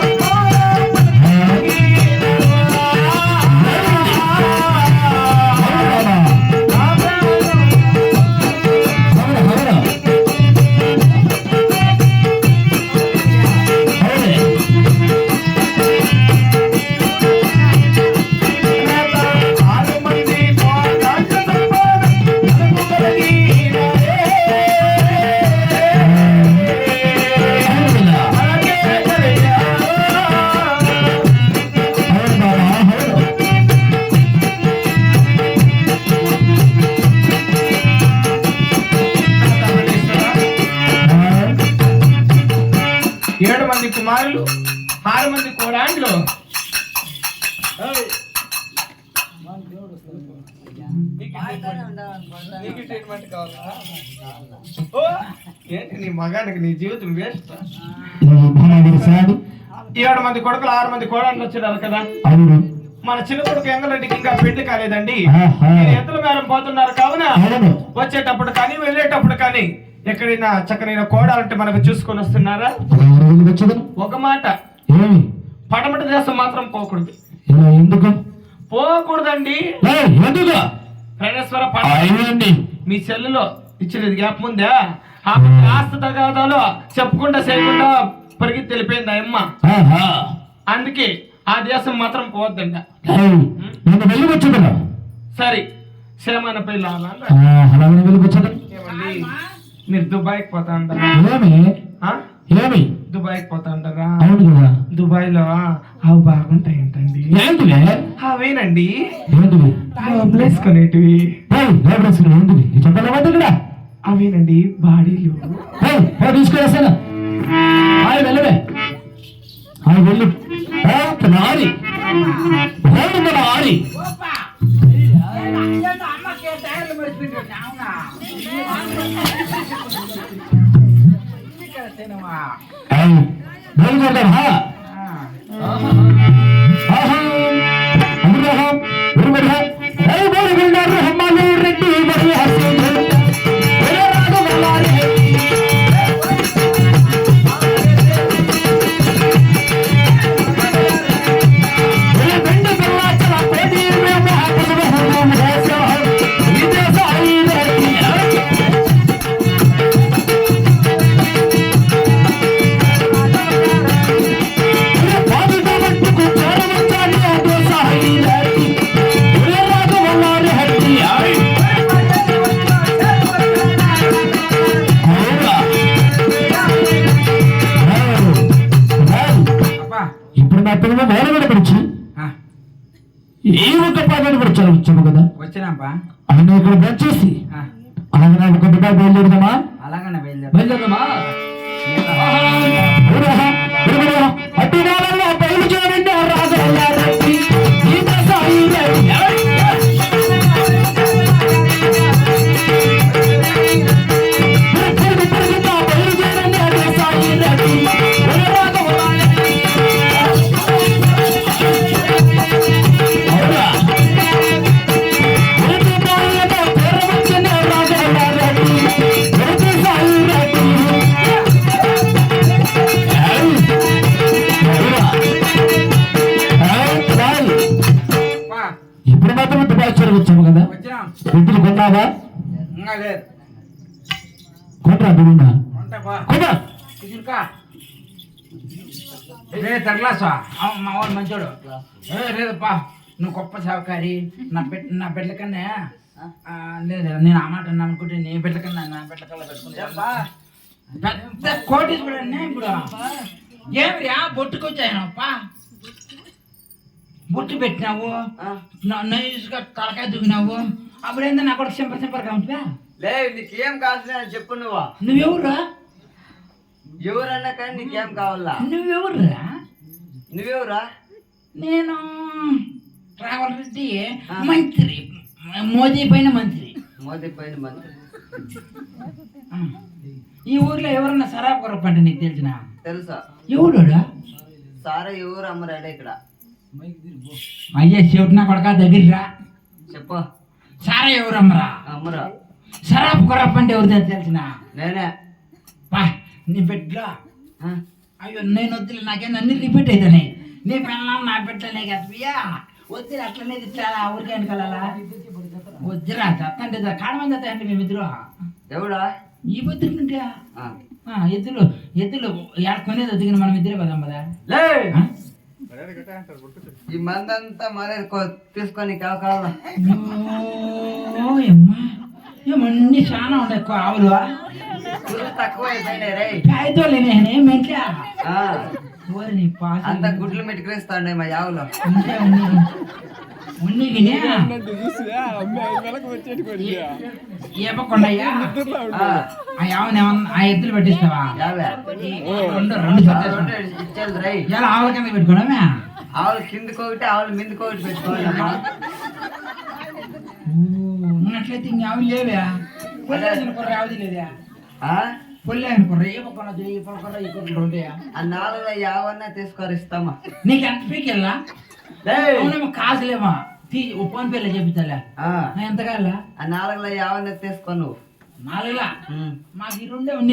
ఏడు కుమారులు ఆరు మంది కోడాండ్లు. ఏంటి నీ మగానికి నీ జీవితం వేస్ట్ ఏడు మంది కొడుకులు ఆరు మంది కోడాండ్లు వచ్చినారు కదా. మన చిన్న కొడుకు ఎంగరెడ్డికి ఇంకా పెళ్ళి కాలేదండి. ఎద్దుల మేరం పోతున్నారు కావున? వచ్చేటప్పుడు కానీ వెళ్ళేటప్పుడు కానీ ఎక్కడైనా చక్కనైన కోడాలంటే మనకు చూసుకొని వస్తున్నారా? ఒక మాట. ఏమి? పడమటి దేశం మాత్రం పోకూడదు. ఎందుకు? పోకూడదండి. ఎందుకు? ప్రణేశ్వర మీ సెల్లులో ఇచ్చినది గ్యాప్ ముందా ఆ కాస్త తగాదాలో చెప్పకుండా చేయకుండా పరిగెత్తి తెలిపోయింది అమ్మ. అందుకే ఆ దేశం మాత్రం వచ్చేది సరే సేమాన పిల్ల అలా వెళ్ళి మీరు దుబాయ్కి పోతా అంటారా ఏమి? ఏమి దుబాయ్కి పోతా అంటారా అవును కదా. దుబాయ్లో అవి బాగుంటాయంటండి. ఏంటివి? అవేనండి? ఏంటివి? ఏంటివి? ఇక్కడ? అవేనండి బాడీలు. తీసుకురాసాను హాయ్ వెళ్ళవే. వెళ్ళు. మన ఆరి டயர்ல மடிச்சுட்டு நானா சினிமா ఇప్పుడు నా పిల్లలు వేల మీద పిలిచి ఏ ఒక్క పాదాన్ని కూడా వచ్చాము కదా వచ్చినాపా. ఆయన ఇక్కడ వచ్చేసి అలాగే నాకు ఒక బిడ్డ బయలుదేరుదామా? అలాగనే బయలుదేరు బయలుదేరదామా? అట్టి ఎద్దులు కొన్నావా ఇంకా లేదు. కొనరా దున్నా ఉంటాపా కొన్నా తీసుకా రే తగ్లాసా మా వాడు మంచోడు. ఏ లేదప్పా. నువ్వు గొప్ప సహకారి నా బిడ్డ నా బిడ్డల కన్నా ఆ, లేదు నేను ఆ మాట అన్నా అనుకుంటే నీ బిడ్డల కన్నా నా బిడ్డ కల్లా పెట్టుకుంటా పెద్ద కోటీశ్వరుడు ఇప్పుడు. ఏమి ఆ బొట్టుకొచ్చాయనప్పా బొట్టు పెట్టినావు. నా- నైస్గా తలకాయ దువ్వినావు. అప్పుడు ఏందో నా కొడుకు సింపర్ సింపర్గా ఉంటుందా? లే నీకేం కావాల్సిన చెప్పు నువ్వు. నువ్వెవరురా? ఎవరన్నా కానీ నీకేం కావాలా? నువ్వెవరురా? నువ్వెవరా నేను రావల్ రెడ్డి మంత్రి. మోదీ పైన మంత్రి. మోదీ పైన ఆ. ఈ ఊర్లో ఎవరన్నా సరాబ్ కొరపంట నీకు తెలిసిన? తెలుసా? ఎవడురా సారా ఎవరు అమ్మరాడే ఇక్కడ? అయ్యే శివుడు నా కొడక దగ్గరరా చెప్పు. సారా ఎవరమ్మరా? అమ్మరా. సరాబ్ కొరపంట ఎవరు తెలిసిన? నేనే. పా నీ బిడ్డలో? అయ్యో నేను వద్దులే నాకేం అన్ని రిపీట్ అవుతాయి నీ పెళ్ళం నా బిడ్డలే కదా వద్దులే అట్లనే తిట్టాలా ఊరికే వెనకాల వద్దురా అత్తంటే కాడ మంది అంటే మేమిద్దరు ఎవడా? ఈ బుద్ధులుంటే ఆ. ఎద్దులు ఎద్దులు ఎక్కడ కొనేది వద్దుకుని మనం ఇద్దరే కదా లే? ఈ మందంతా మరే తీసుకొని కావాలా ఏమన్నీ చాలా ఉన్నాయి ఎక్కువ ఆవులు తక్కువ అయిపోయినాయి రే. కాయతో లేనే మెంట్లా? ఆ, ఓరి నీ పాస్ అంత గుడ్లు మెట్టుకురేస్తాండే మా యావులో. ఎద్దులు పెట్టిస్తావా? రెండు రెండు ఇలా ఆవుల కింద పెట్టుకోవడమే ఆవులు కిందకి ఒకటి ఆవులు మీదకి ఒకటి పెట్టుకోవాలమ్మా ఉన్నట్లయితే ఇంక ఆవులు లేవే. పొల్లేసిన కుర్ర ఆవుది లేదా? ఆ? పొల్లేసిన కుర్ర ఏ పక్కన ఈ పక్కన ఈ కుర్రలు ఉంటాయా? ఆ నాలుగు యావన్నా తీసుకొని ఇస్తామా. నీకు ఎంత పీకెళ్ళా కాసులేమో. ఫోన్ పేలో చెప్తాలే ఆ, ఎంత కావాలా ఆ నాలుగులో యావన్నా తీసుకో నువ్వు. నాలుగులా. మాకు ఈ రెండే ఉన్నాయి.